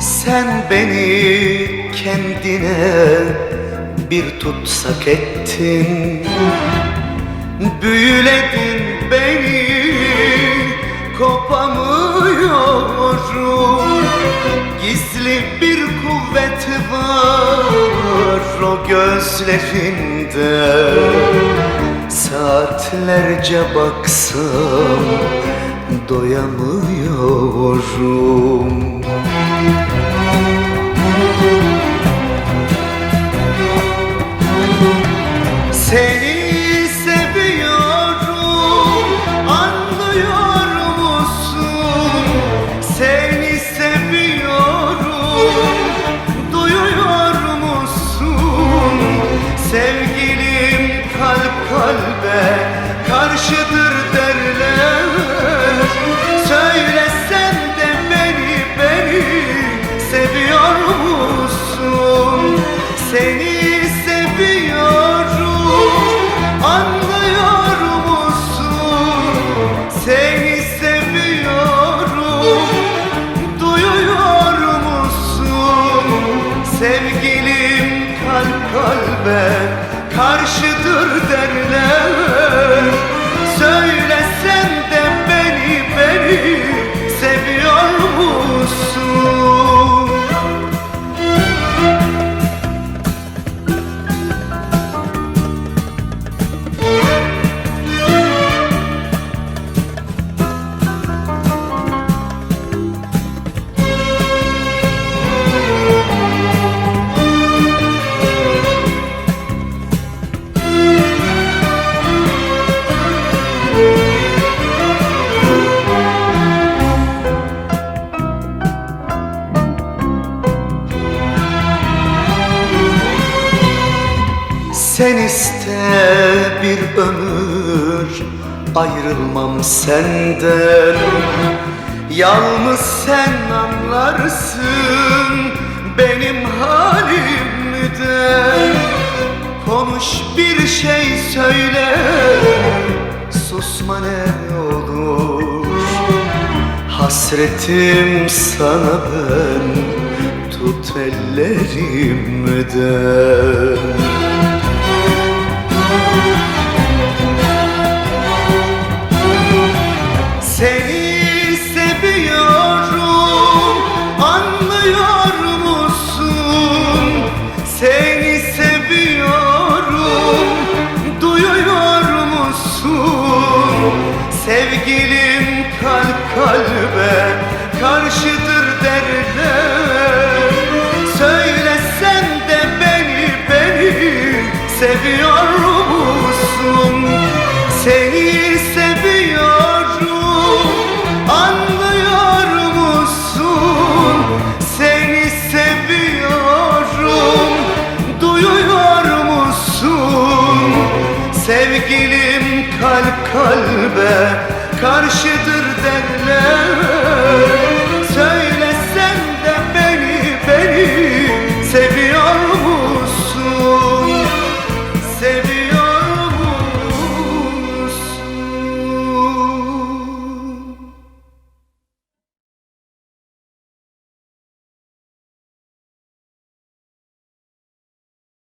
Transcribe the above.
Sen beni kendine bir tutsak ettin. Büyüledin beni kopamıyorum Gizli bir kuvvet var o gözlerinde. Saatlerce baksam doyamıyorum Seni seviyorum anlıyor musun? Seni seviyorum duyuyor musun? Sevgilim kalp kalbe karşıdır duyuyor musun? Sevgilim kalp kalbe karşıdır derler Sen iste bir ömür ayrılmam senden. Yalnız sen anlarsın benim halimden Konuş bir şey söyle susma ne olur. Hasretim sana ben tut ellerimden Sevgilim kalp kalbe karşıdır derler Söylesen de beni beni seviyor musun? Seni kalbe karşıdır derler